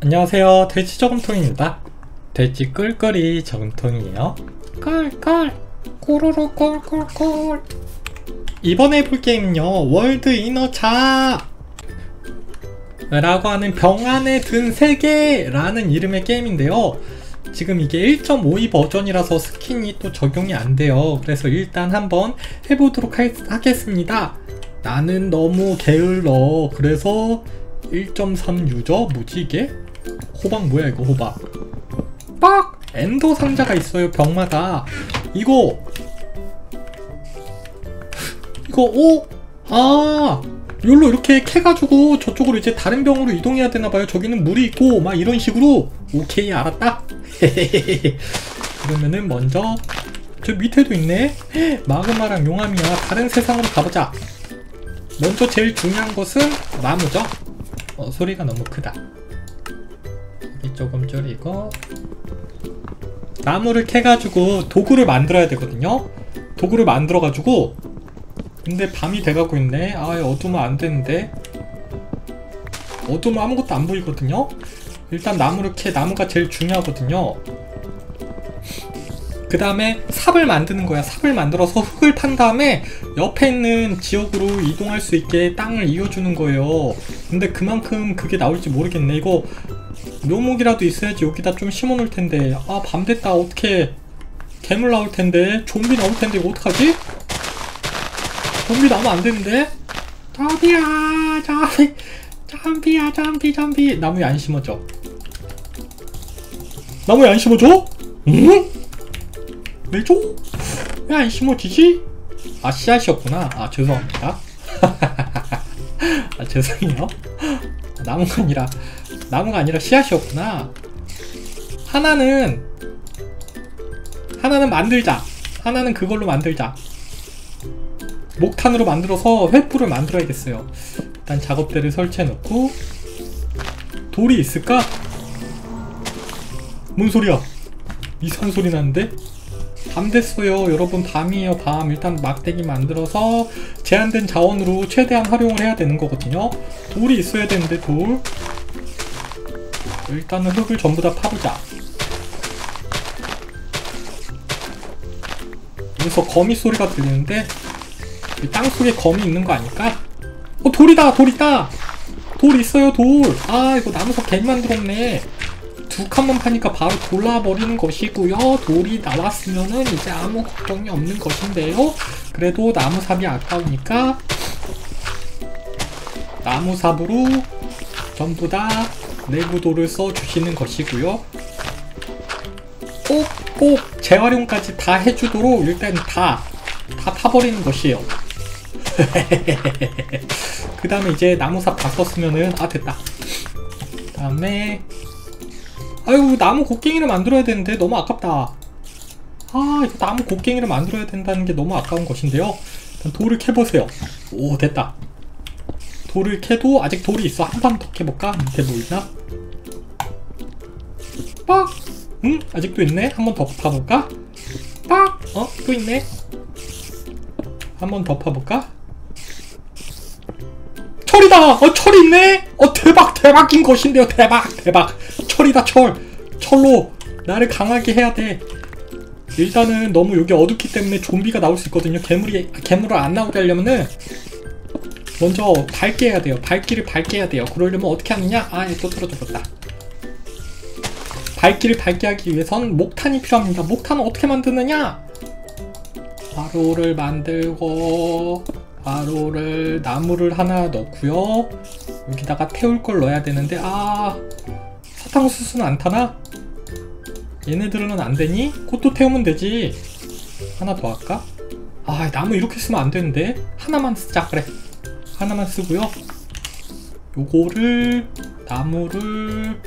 안녕하세요. 돼지 저금통입니다. 돼지 꿀꿀이 저금통이에요. 꿀꿀. 꼬르르 꿀꿀꿀. 이번에 해볼 게임은요 월드 이너차 라고 하는 병 안에 든 세계 라는 이름의 게임인데요. 지금 이게 1.52 버전이라서 스킨이 또 적용이 안 돼요. 그래서 일단 한번 해보도록 하, 하겠습니다. 나는 너무 게을러. 그래서 1.3 유저? 뭐지 이게? 호박 뭐야 이거 호박? 빡! 엔더 상자가 있어요 병마다. 이거. 이거 오! 아! 여기로 이렇게 캐가지고 저쪽으로 이제 다른 병으로 이동해야 되나봐요. 저기는 물이 있고 막 이런 식으로. 오케이 알았다. 그러면은 먼저 저 밑에도 있네. 마그마랑 용암이야. 다른 세상으로 가보자. 먼저 제일 중요한 것은 나무죠? 어, 소리가 너무 크다 조금 줄이고 나무를 캐가지고 도구를 만들어야 되거든요. 도구를 만들어가지고 근데 밤이 돼가고 있네. 아 어두우면 안되는데. 어두우면 아무것도 안 보이거든요. 일단 나무를 캐 나무가 제일 중요하거든요 그 다음에 삽을 만드는 거야. 삽을 만들어서 흙을 판 다음에 옆에 있는 지역으로 이동할 수 있게 땅을 이어주는 거예요. 근데 그만큼 그게 나올지 모르겠네. 이거 묘목이라도 있어야지 여기다 좀 심어 놓을 텐데. 아 밤 됐다. 어떻게 괴물 나올 텐데. 좀비 나올 텐데 이거 어떡하지? 좀비 나오면 안 되는데? 좀비야. 좀비. 좀비야. 좀비 좀비. 나무에 안 심어져. 나무에 안 심어져? 응? 왜안 심어지지? 아 씨앗이었구나. 아 죄송합니다. 아 죄송해요. 나무가 아니라 나무가 아니라 씨앗이었구나. 하나는 하나는 만들자. 하나는 그걸로 만들자. 목탄으로 만들어서 횃불을 만들어야겠어요. 일단 작업대를 설치해 놓고 돌이 있을까? 뭔 소리야? 이상한 소리 나는데? 밤 됐어요. 여러분 밤이에요. 밤. 일단 막대기 만들어서 제한된 자원으로 최대한 활용을 해야 되는 거거든요. 돌이 있어야 되는데 돌. 일단은 흙을 전부 다 파보자. 여기서 거미 소리가 들리는데 땅 속에 거미 있는 거 아닐까? 어 돌이다! 돌 있다! 돌 있어요 돌 아 이거 나무석 괜히 만들었네 두 칸만 파니까 바로 골라버리는 것이고요. 돌이 나왔으면은 이제 아무 걱정이 없는 것인데요. 그래도 나무삽이 아까우니까 나무삽으로 전부 다 내구도를 써주시는 것이고요. 꼭꼭 재활용까지 다 해주도록 일단 다, 다 파버리는 것이에요. 그 다음에 이제 나무삽 다 썼으면은 아 됐다. 그 다음에 아이고 나무 곡괭이를 만들어야 되는데 너무 아깝다 아 이거 나무 곡괭이를 만들어야 된다는 게 너무 아까운 것인데요 일단 돌을 캐보세요 오 됐다 돌을 캐도 아직 돌이 있어 한판더 캐볼까? 밑에 뭐 있나? 빡! 응? 아직도 있네? 한 번 더 파볼까? 빡! 어? 또 있네? 한 번 더 파볼까? 철이다! 어 철이 있네? 어 대박 대박인 것인데요. 대박 대박. 철이다 철. 철로 나를 강하게 해야 돼. 일단은 너무 여기 어둡기 때문에 좀비가 나올 수 있거든요. 괴물이 괴물을 안 나오게 하려면은 먼저 밝게 해야 돼요. 밝기를 밝게 해야 돼요. 그러려면 어떻게 하느냐? 아또 틀어져버렸다. 밝기를 밝게 하기 위해선 목탄이 필요합니다. 목탄은 어떻게 만드느냐? 바로를 만들고 바로를 나무를 하나 넣고요. 여기다가 태울 걸 넣어야 되는데 아 사탕수수는 안 타나? 얘네들은 안 되니? 그것도 태우면 되지. 하나 더 할까? 아 나무 이렇게 쓰면 안 되는데. 하나만 쓰자 그래. 하나만 쓰고요. 요거를 나무를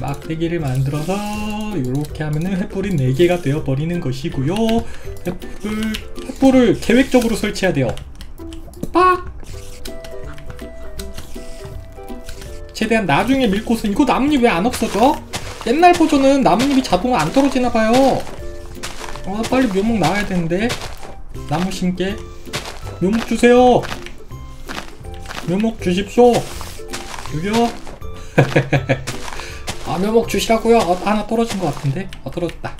막대기를 만들어서 이렇게 하면은 횃불이 4개가 되어버리는 것이고요. 횃불을 횃불을 계획적으로 설치해야 돼요 빡! 최대한 나중에 밀 곳은 이거 나뭇잎 왜 안 없어져? 옛날 버전은 나뭇잎이 자동으로 안 떨어지나봐요. 아 빨리 묘목 나와야 되는데. 나무 심게. 묘목 주세요. 묘목 주십시오. 여기요. 아 묘목 주시라고요? 어, 하나 떨어진 것 같은데. 어 떨어졌다.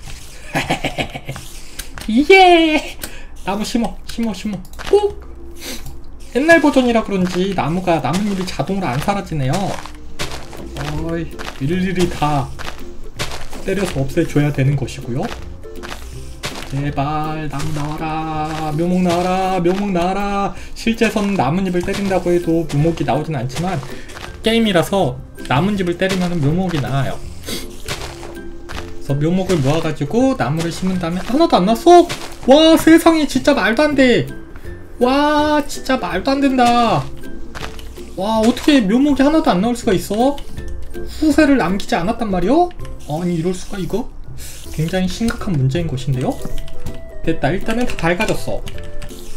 예! 나무 심어 심어 심어. 꼭 옛날 버전이라 그런지 나무가 나뭇잎이 자동으로 안 사라지네요. 어이 일일이 다 때려서 없애줘야 되는 것이고요. 제발 나무 나와라 묘목 나와라 묘목 나와라. 실제선 나뭇잎을 때린다고 해도 묘목이 나오진 않지만 게임이라서 나뭇잎을 때리면 묘목이 나와요. 그래서 묘목을 모아가지고 나무를 심은 다음에 하나도 안 났어? 와 세상에 진짜 말도 안돼 와 진짜 말도 안 된다 와 어떻게 묘목이 하나도 안 나올 수가 있어? 후세를 남기지 않았단 말이요? 아니 이럴 수가 이거? 굉장히 심각한 문제인 것인데요? 됐다 일단은 다 밝아졌어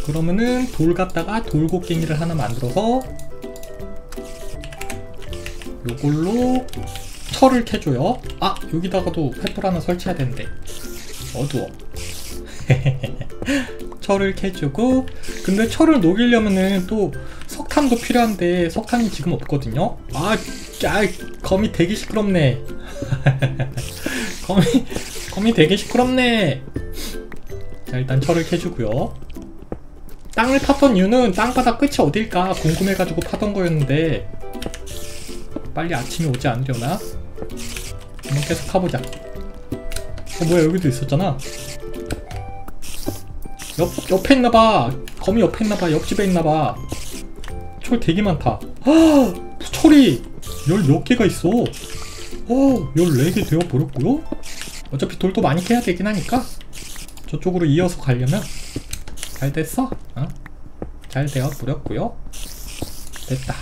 그러면은 돌 갖다가 돌곡괭이를 하나 만들어서 요걸로 철을 캐줘요 아 여기다가도 횃불 하나 설치해야 되는데 어두워 철을 캐주고 근데 철을 녹이려면은 또 석탄도 필요한데 석탄이 지금 없거든요. 아, 아 거미 되게 시끄럽네. 거미 거미 되게 시끄럽네. 자 일단 철을 캐주고요. 땅을 팠던 이유는 땅바닥 끝이 어딜까 궁금해가지고 파던 거였는데 빨리 아침이 오지 않으려나? 한번 계속 가보자. 어 뭐야 여기도 있었잖아 옆, 옆에 있나봐. 거미 옆에 있나봐. 옆집에 있나봐. 철 되게 많다. 아 철이 열 몇 개가 있어. 어 14개 되어버렸고요. 어차피 돌도 많이 캐야 되긴 하니까 저쪽으로 이어서 가려면 잘 됐어? 어? 잘 되어버렸고요. 됐다.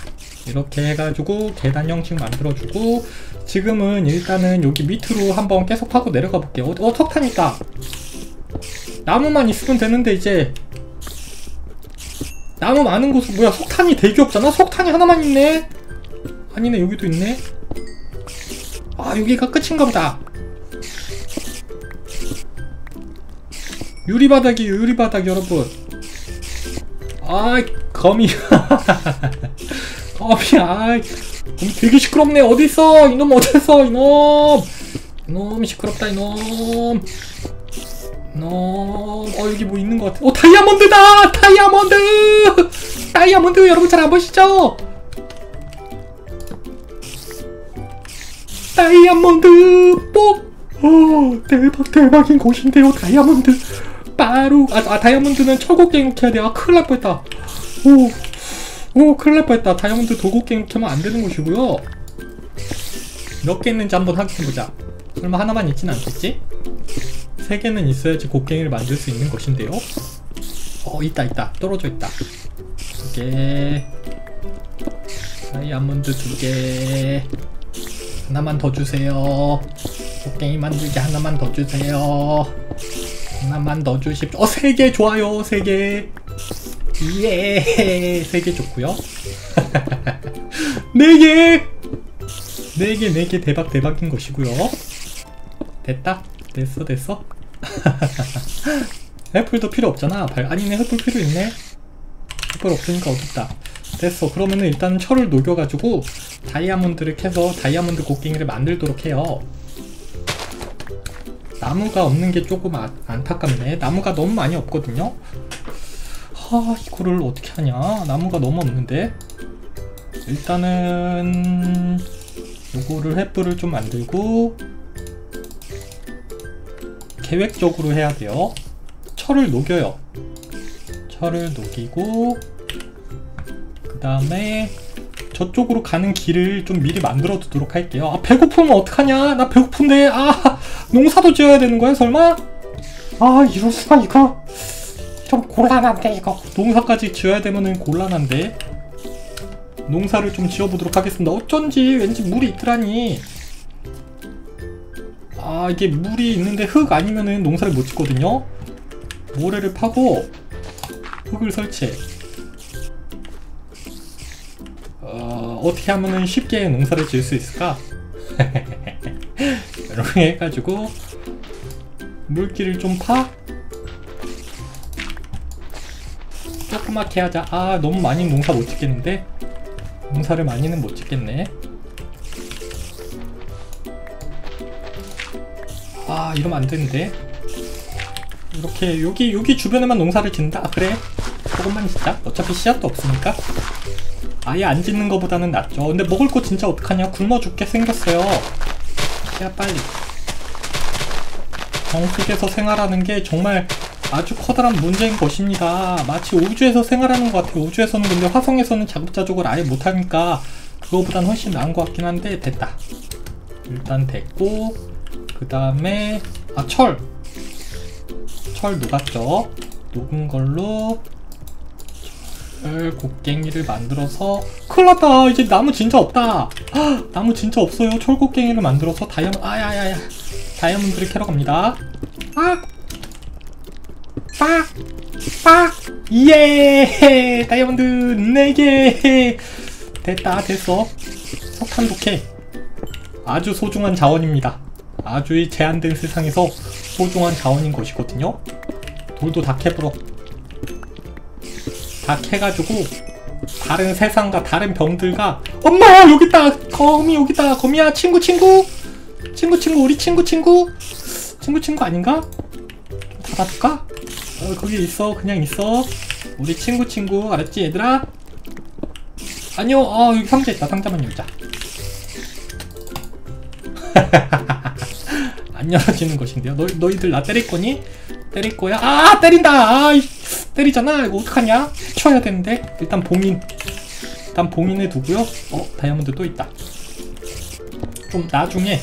이렇게 해가지고 계단 형식 만들어주고 지금은 일단은 여기 밑으로 한번 계속 파고 내려가 볼게요. 어, 어 석탄 있다 나무만 있으면 되는데 이제 나무 많은 곳은 뭐야 석탄이 되게 없잖아? 석탄이 하나만 있네? 아니네 여기도 있네. 아 여기가 끝인가 보다. 유리바닥이 유리바닥 여러분. 아 거미. 거미 아 거미 되게 시끄럽네. 어딨어? 이놈 어딨어 이놈. 이놈 시끄럽다 이놈 이놈 어 여기 뭐 있는 것 같아? 어 다이아몬드다! 다이아몬드! 다이아몬드 여러분 잘 안 보시죠? 다이아몬드! 뽁 어, 대박 대박인 곳인데요 다이아몬드. 바로 아, 아 다이아몬드는 철곡갱이 캐야 돼아 큰일 날 뻔했다. 오, 오 큰일 날 뻔했다. 다이아몬드 도곡갱이 캐면 안 되는 곳이고요. 몇 개 있는지 한번 확인해보자. 설마 하나만 있진 않겠지? 세 개는 있어야지 곡괭이를 만들 수 있는 것인데요. 어 있다 있다. 떨어져 있다. 두개. 다이아몬드 두개. 하나만 더 주세요. 곡괭이 만들게 하나만 더 주세요. 하나만 더 주십시오. 어세개 좋아요 세개. 예! 세개 좋고요. 네 개! 네 개, 네개 대박 대박인 것이고요. 됐다 됐어 됐어? 애플도 필요 없잖아. 발 아니네 애플 필요 있네. 애플 없으니까 어둡다. 됐어. 그러면은 일단 철을 녹여가지고 다이아몬드를 캐서 다이아몬드 곡괭이를 만들도록 해요. 나무가 없는 게 조금 아, 안타깝네. 나무가 너무 많이 없거든요. 하 이거를 어떻게 하냐? 나무가 너무 없는데? 일단은 요거를 횃불을 좀 만들고 계획적으로 해야 돼요. 철을 녹여요. 철을 녹이고 그 다음에 저쪽으로 가는 길을 좀 미리 만들어 두도록 할게요. 아 배고프면 어떡하냐? 나 배고픈데. 아 농사도 지어야 되는 거야 설마? 아 이럴 수가 이거. 좀 곤란한데 이거. 농사까지 지어야 되면은 곤란한데. 농사를 좀 지어보도록 하겠습니다. 어쩐지 왠지 물이 있더라니 아 이게 물이 있는데 흙 아니면은 농사를 못 짓거든요 모래를 파고 흙을 설치해 어, 어떻게 하면은 쉽게 농사를 지을 수 있을까? 이렇게 해가지고 물기를 좀 파? 조그맣게 하자 아 너무 많이 농사 못 짓겠는데? 농사를 많이는 못 짓겠네 아 이러면 안 되는데? 이렇게 여기 여기 주변에만 농사를 짓는다? 아, 그래? 조금만 짓자. 어차피 씨앗도 없으니까. 아예 안 짓는 거보다는 낫죠. 근데 먹을 거 진짜 어떡하냐? 굶어 죽게 생겼어요. 야 빨리. 정속에서 생활하는 게 정말 아주 커다란 문제인 것입니다. 마치 우주에서 생활하는 것 같아요. 우주에서는 근데 화성에서는 자급자족을 아예 못하니까 그거보단 훨씬 나은 것 같긴 한데 됐다. 일단 됐고 그 다음에 아 철! 철 녹았죠 녹은 걸로 철 곡괭이를 만들어서 큰일 났다 이제 나무 진짜 없다 헉, 나무 진짜 없어요 철 곡괭이를 만들어서 다이아몬드 아야야야 다이아몬드를 캐러 갑니다 아! 빡! 빡! 예! 다이아몬드 4개! 됐다 됐어 석탄도 캐 아주 소중한 자원입니다 아주 이 제한된 세상에서 소중한 자원인 것이거든요. 돌도 다 캐불어 다 캐가지고 다른 세상과 다른 병들과 엄마 여기 있다 거미 여기 있다 거미야 친구 친구. 친구 친구 우리 친구 친구. 친구 친구 아닌가? 좀 닫아둘까? 어 거기 있어. 그냥 있어. 우리 친구 친구. 알았지 얘들아? 아니요. 어 여기 상자 있다. 상자만 열자 안 열어지는 것인데요. 너, 너희들 나 때릴 거니? 때릴 거야? 아 때린다! 아 이, 때리잖아. 이거 어떡하냐? 쳐야 되는데. 일단 봉인. 일단 봉인해 두고요. 어 다이아몬드 또 있다. 좀 나중에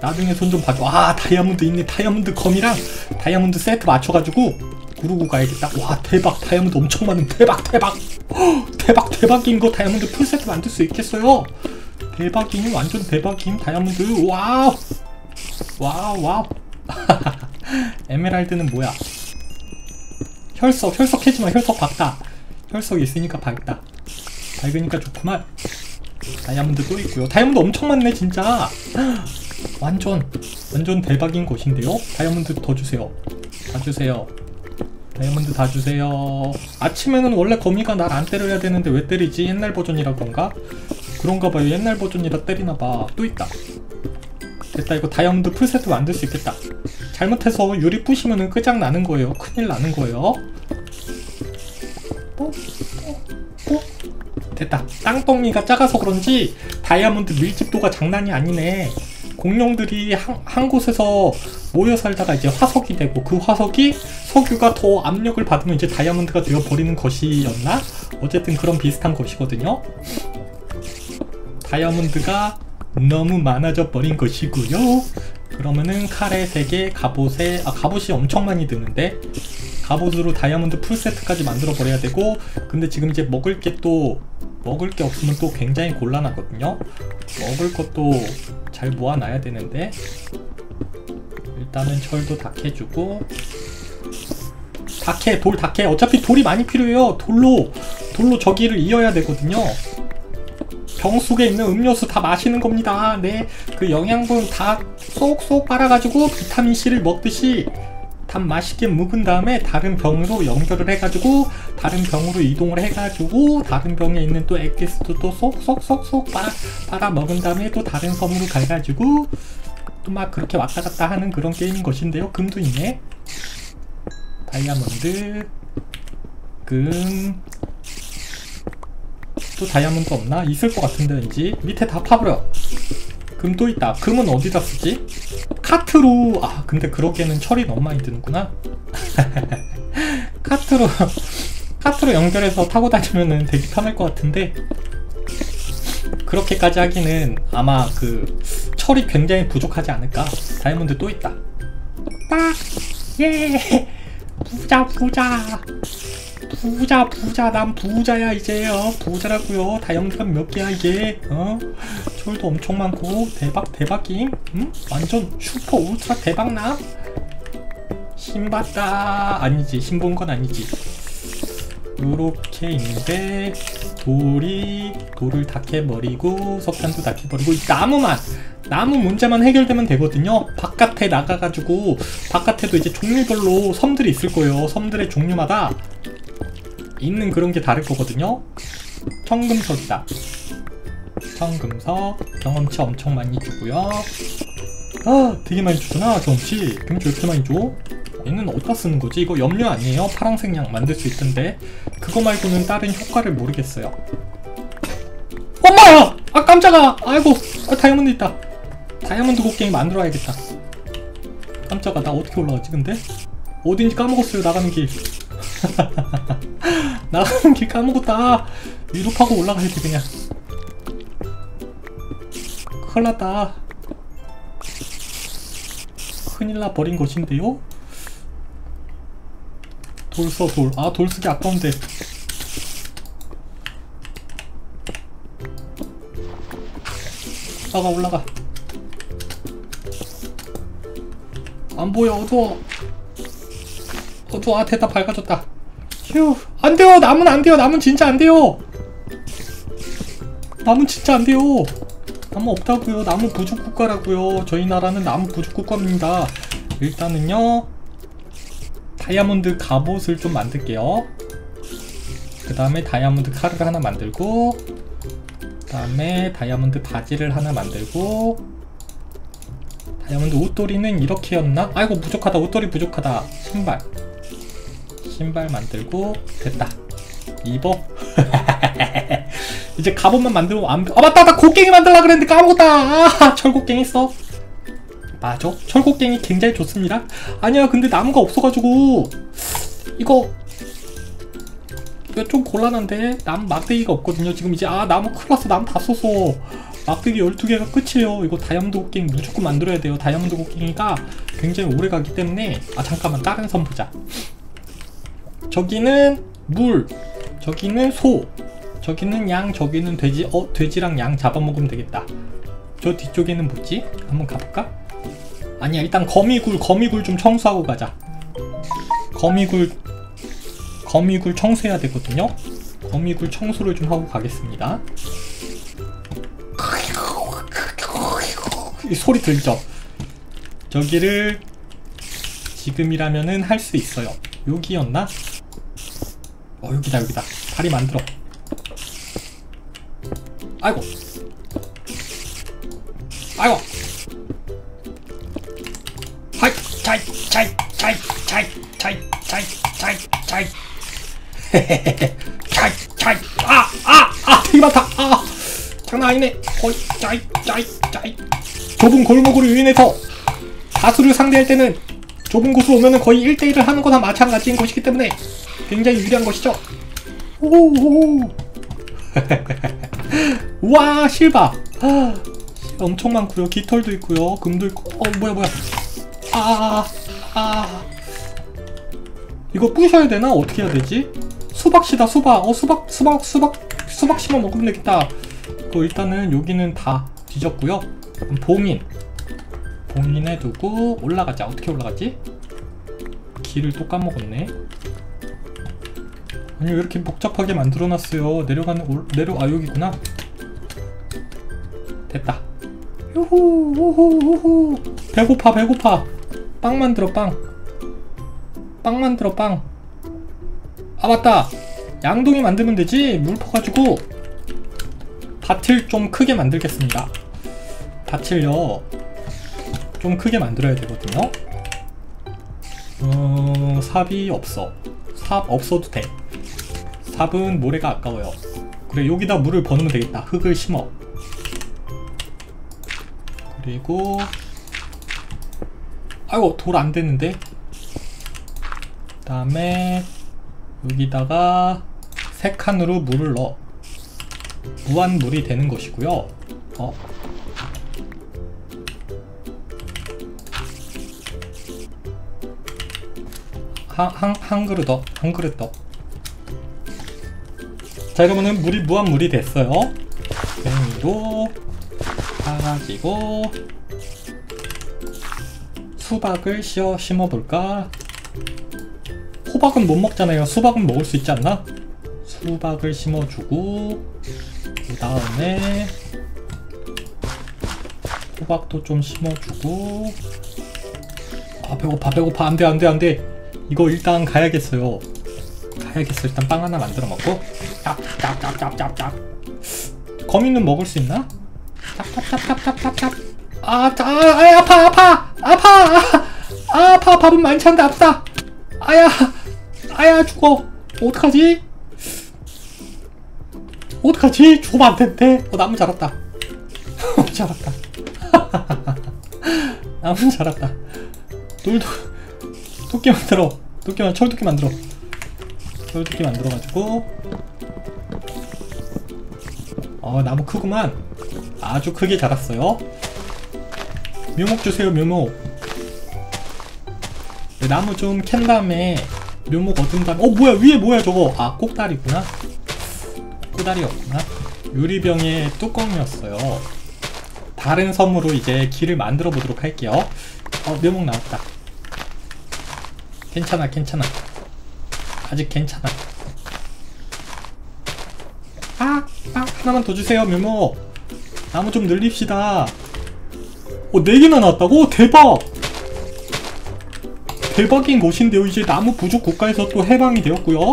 나중에 손 좀 봐줘. 아 다이아몬드 있네. 다이아몬드 검이랑 다이아몬드 세트 맞춰가지고 구르고 가야겠다. 와 대박. 다이아몬드 엄청 많은 대박 대박. 헉, 대박 대박인 거 다이아몬드 풀 세트 만들 수 있겠어요? 대박임 완전 대박임 다이아몬드. 와우 와우 와우. 에메랄드는 뭐야? 혈석 혈석 해지마 혈석 밝다. 혈석 있으니까 밝다. 밝으니까 좋구만. 다이아몬드 또 있고요. 다이아몬드 엄청 많네 진짜. 완전 완전 대박인 곳인데요? 다이아몬드 더 주세요. 다 주세요. 다이아몬드 다 주세요. 아침에는 원래 거미가 날 안 때려야 되는데 왜 때리지? 옛날 버전이라 그런가? 그런가 봐요. 옛날 버전이라 때리나 봐. 또 있다 됐다. 이거 다이아몬드 풀세트 만들 수 있겠다. 잘못해서 유리 부시면은 끄장나는 거예요. 큰일 나는 거예요. 뽀, 뽀, 뽀. 됐다. 땅덩이가 작아서 그런지 다이아몬드 밀집도가 장난이 아니네. 공룡들이 한, 한 곳에서 모여 살다가 이제 화석이 되고 그 화석이 석유가 더 압력을 받으면 이제 다이아몬드가 되어 버리는 것이었나? 어쨌든 그런 비슷한 것이거든요. 다이아몬드가 너무 많아져 버린 것이고요. 그러면은 칼에 3개, 갑옷에 아 갑옷이 엄청 많이 드는데 갑옷으로 다이아몬드 풀세트까지 만들어 버려야 되고 근데 지금 이제 먹을 게 또 먹을 게 없으면 또 굉장히 곤란하거든요. 먹을 것도 잘 모아놔야 되는데 일단은 철도 다 캐주고 다 캐 돌 다 캐 어차피 돌이 많이 필요해요. 돌로 돌로 저기를 이어야 되거든요. 병 속에 있는 음료수 다 마시는 겁니다. 네, 그 영양분 다 쏙쏙 빨아가지고 비타민 C를 먹듯이 다 맛있게 묵은 다음에 다른 병으로 연결을 해가지고 다른 병으로 이동을 해가지고 다른 병에 있는 또 엑기스도 또 쏙쏙쏙쏙 빨아, 빨아 먹은 다음에 또 다른 섬으로 가가지고 또 막 그렇게 왔다 갔다 하는 그런 게임인 것인데요. 금도 있네. 다이아몬드, 금, 또 다이아몬드 없나? 있을 것 같은데 왠지 밑에 다 파버려. 금 또 있다. 금은 어디다 쓰지? 카트로. 아 근데 그러기에는 철이 너무 많이 드는구나. 카트로. 카트로 연결해서 타고 다니면은 되게 편할 것 같은데. 그렇게까지 하기는 아마 그 철이 굉장히 부족하지 않을까? 다이아몬드 또 있다. 빡! 예! 부자 부자 부자 부자 난 부자야 이제 어 부자라고요. 다이아몬드가 몇 개야 이게? 어? 철도 엄청 많고 대박 대박임 응? 완전 슈퍼 울트라 대박남 신봤다. 아니지 신본 건 아니지. 요렇게 있는데 돌이 돌을 다 캐버리고 석탄도 다 캐버리고 이 나무만 나무 문제만 해결되면 되거든요. 바깥에 나가가지고 바깥에도 이제 종류별로 섬들이 있을 거예요. 섬들의 종류마다 있는 그런 게 다를 거거든요. 청금석이다. 청금석 경험치 엄청 많이 주고요. 아 되게 많이 경치 경치 왜 이렇게 많이 줘? 얘는 어디다 쓰는 거지? 이거 염료 아니에요? 파랑색 약 만들 수 있던데 그거 말고는 다른 효과를 모르겠어요 엄마야! 아 깜짝아! 아이고 아, 다이아몬드 있다 다이아몬드 곡괭이 만들어야겠다 깜짝아 나 어떻게 올라가지 근데? 어딘지 까먹었어요 나가는 길 나가는 길 까먹었다 위로 파고 올라가야 돼 그냥 큰일 났다 큰일 나 버린 것인데요? 돌 써, 돌. 아, 돌 쓰기 아까운데. 올라가, 올라가. 안 보여, 어두워. 어두워, 아, 됐다, 밝아졌다. 휴, 안 돼요! 나무는 안 돼요! 나무는 진짜 안 돼요! 나무는 진짜 안 돼요! 나무 없다고요. 나무 부족 국가라고요. 저희 나라는 나무 부족 국가입니다. 일단은요. 다이아몬드 갑옷을 좀 만들게요. 그 다음에 다이아몬드 칼을 하나 만들고 그 다음에 다이아몬드 바지를 하나 만들고 다이아몬드 옷도리는 이렇게였나? 아이고 부족하다 옷도리 부족하다 신발 신발 만들고 됐다. 입어. 이제 갑옷만 만들고 안... 아 맞다 나 곡괭이 만들라 그랬는데 까먹었다. 아 철곡괭이 써 맞아. 철곡괭이 굉장히 좋습니다. 아니야 근데 나무가 없어가지고 이거 이거 좀 곤란한데? 나무 막대기가 없거든요. 지금 이제 아 나무 났어. 나무 다 써서 막대기 12개가 끝이에요. 이거 다이아몬드 곡괭이 무조건 만들어야 돼요. 다이아몬드 곡괭이가 굉장히 오래 가기 때문에 아 잠깐만. 다른 선 보자 저기는 물 저기는 소 저기는 양 저기는 돼지 어 돼지랑 양 잡아먹으면 되겠다 저 뒤쪽에는 뭐지? 한번 가볼까? 아니야 일단 거미굴 거미굴 좀 청소하고 가자 거미굴 거미굴 청소해야 되거든요 거미굴 청소를 좀 하고 가겠습니다 이 소리 들죠? 저기를 지금이라면은 할 수 있어요 여기였나? 어 여기다 여기다. 다리 만들어. 아이고. 아이고. 하이 차이 차이 차이 차이 차이 차이 차이 차이. 차이 차이. 아아아 되게 많다. 아 장난 아니네. 거의 차이 차이 차이. 좁은 골목으로 유인해서 다수를 상대할 때는 좁은 곳으로 오면은 거의 1대1을 하는 거나 마찬가지인 것이기 때문에 굉장히 유리한 것이죠? 오오오 와 실바. 아, 엄청 많고요. 깃털도 있고요. 금도 있고. 어 뭐야 뭐야. 아아 아. 이거 부셔야 되나? 어떻게 해야 되지? 수박 씨다 수박. 어 수박 수박 수박 수박 심어 먹으면 되겠다. 그 일단은 여기는 다 뒤졌고요. 봉인. 봉인해 두고 올라가자. 어떻게 올라가지? 길을 또 까먹었네 아니 왜 이렇게 복잡하게 만들어놨어요? 내려가는 올, 내려 아 여기구나. 됐다. 요호 요호 요호 배고파 배고파. 빵 만들어 빵. 빵 만들어 빵 아 맞다. 양동이 만들면 되지? 물 퍼가지고. 밭을 좀 크게 만들겠습니다. 밭을요 좀 크게 만들어야 되거든요. 어... 삽이 없어. 삽 없어도 돼 삽은 모래가 아까워요. 그래 여기다 물을 버으면 되겠다. 흙을 심어. 그리고 아이고 돌 안됐는데? 그 다음에 여기다가 세 칸으로 물을 넣어. 무한물이 되는 것이고요. 어. 한, 한, 한 그릇 더, 한 그릇 더. 자, 이러면은 물이 무한물이 됐어요. 뱅이도 사가지고 수박을 씌어 심어볼까? 호박은 못 먹잖아요. 수박은 먹을 수 있지 않나? 수박을 심어주고 그 다음에 호박도 좀 심어주고 아 배고파 배고파 안돼 안돼 안돼 이거 일단 가야겠어요 가야겠어 일단 빵 하나 만들어 먹고 짭짭짭짭짭짭 거미는 먹을 수 있나? 짭짭짭짭짭짭짭 아, 자, 아, 아파, 아파, 아파, 아, 아, 아파, 밥은 않은데 아프다. 아야, 아야, 죽어. 어떡하지? 어떡하지? 죽으면 안 텐데. 어, 나무 자랐다. 자랐다. 나무 자랐다. 돌도, 도끼 만들어. 도끼 만, 철도끼 만들어. 철도끼 만들어가지고. 어, 나무 크구만. 아주 크게 자랐어요. 묘목 주세요, 묘목. 네, 나무 좀 캔 다음에 묘목 얻은 다음에 어 뭐야 위에 뭐야 저거 아 꼭다리구나 꼬다리였구나 유리병의 뚜껑이었어요 다른 섬으로 이제 길을 만들어 보도록 할게요 어 묘목 나왔다 괜찮아 괜찮아 아직 괜찮아 아, 아 하나만 더 주세요 묘목 나무 좀 늘립시다 어 4개나 나왔다고? 대박 대박인 것인데요. 이제 나무 부족 국가에서 또 해방이 되었고요.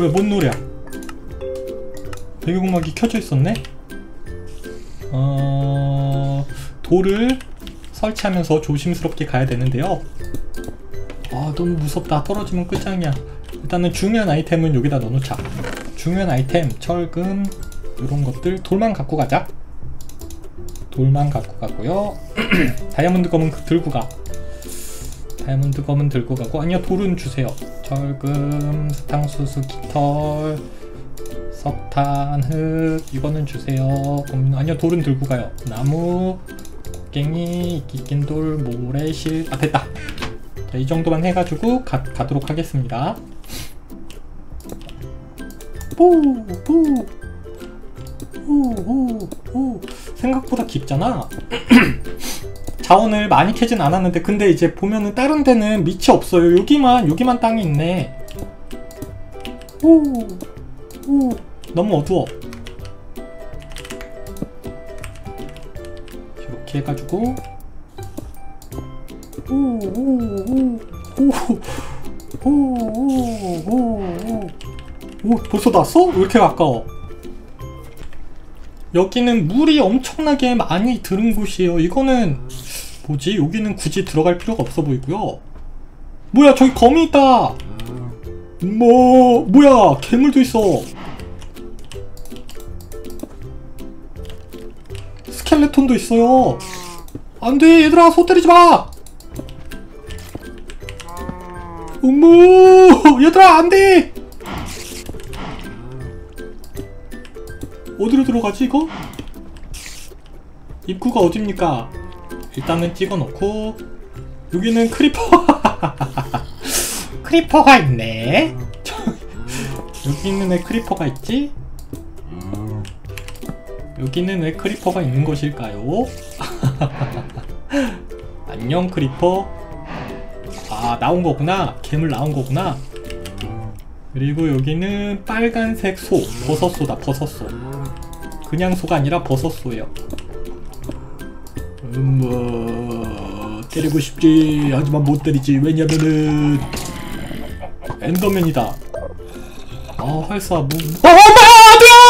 왜, 뭔 노래야? 배경음악이 켜져 있었네? 어... 돌을 설치하면서 조심스럽게 가야 되는데요. 아, 너무 무섭다. 떨어지면 끝장이야. 일단은 중요한 아이템은 여기다 넣어놓자. 중요한 아이템, 철금, 이런 것들 돌만 갖고 가자. 돌만 갖고 가고요. 다이아몬드 검은 그 들고 가. 다이아몬드 검은 들고 가고 아니요 돌은 주세요. 철금, 사탕수수, 깃털, 석탄, 흙 이거는 주세요. 음, 아니요 돌은 들고 가요. 나무, 곡괭이, 이끼낀돌, 모래실 아 됐다. 자, 이 정도만 해가지고 가, 가도록 하겠습니다. 뽀! 뽀! 오, 오, 오. 생각보다 깊잖아. 자원을 많이 캐진 않았는데 근데 이제 보면은 다른 데는 밑이 없어요. 여기만 여기만 땅이 있네. 오, 오, 너무 어두워. 이렇게 해가지고 오, 오, 오, 오, 오, 오, 오, 오, 벌써 났어? 왜 이렇게 가까워? 여기는 물이 엄청나게 많이 들은 곳이에요. 이거는 뭐지? 여기는 굳이 들어갈 필요가 없어 보이고요. 뭐야 저기 거미 있다. 뭐 뭐야 괴물도 있어. 스켈레톤도 있어요. 안돼 얘들아 소 때리지 마. 어머 얘들아 안돼. 어디로 들어가지 이거? 입구가 어딥니까? 일단은 찍어놓고 여기는 크리퍼 크리퍼가 있네 여기는 왜 크리퍼가 있지? 여기는 왜 크리퍼가 있는 것일까요? 안녕 크리퍼 아 나온 거구나. 괴물 나온 거구나. 그리고 여기는 빨간색 소. 버섯소다 버섯소. 그냥 소가 아니라 버섯소예요. 음, 뭐 때리고 싶지. 하지만 못 때리지. 왜냐면은 엔더맨이다. 아 활사 뭐. 어, 엄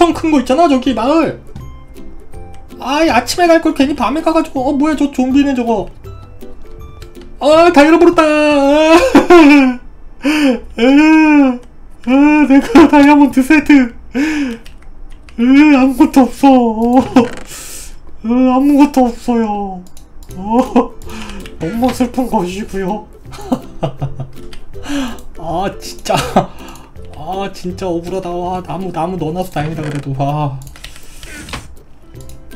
엄청 큰 거 있잖아 저기 마을. 아이 아침에 갈 걸 괜히 밤에 가가지고 어 뭐야 저 좀비네 저거. 아다 잃어버렸다. 아, 아, 아, 내가 다이아몬드 세트. 으, 아무것도 없어. 으, 아무것도 없어요. 어, 너무 슬픈 것이고요. 아 진짜 아 진짜 억울하다. 와 나무 나무 넣어놔서 다행이다 그래도. 와.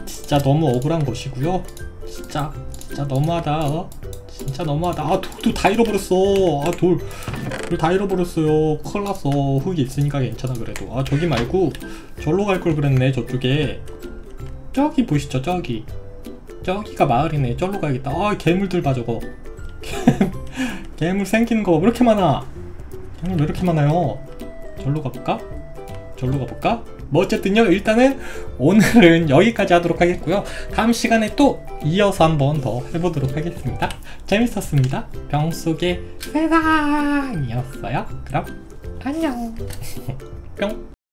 진짜 너무 억울한 것이고요. 진짜 진짜 너무하다 어? 진짜 너무하다. 아 돌도 다 잃어버렸어. 아돌돌 다 잃어버렸어요. 큰일 났어. 흙이 있으니까 괜찮아 그래도. 아 저기 말고 절로 갈 걸 그랬네 저쪽에. 저기 보이시죠? 저기. 저기가 마을이네. 절로 가야겠다. 아 괴물들 봐 저거. 괴물 생기는 거 왜 이렇게 많아? 왜 이렇게 많아요 절로 가볼까? 절로 가볼까? 뭐 어쨌든요 일단은 오늘은 여기까지 하도록 하겠고요. 다음 시간에 또 이어서 한번 더 해보도록 하겠습니다. 재밌었습니다. 병 속의 세상이었어요. 그럼 안녕. 뿅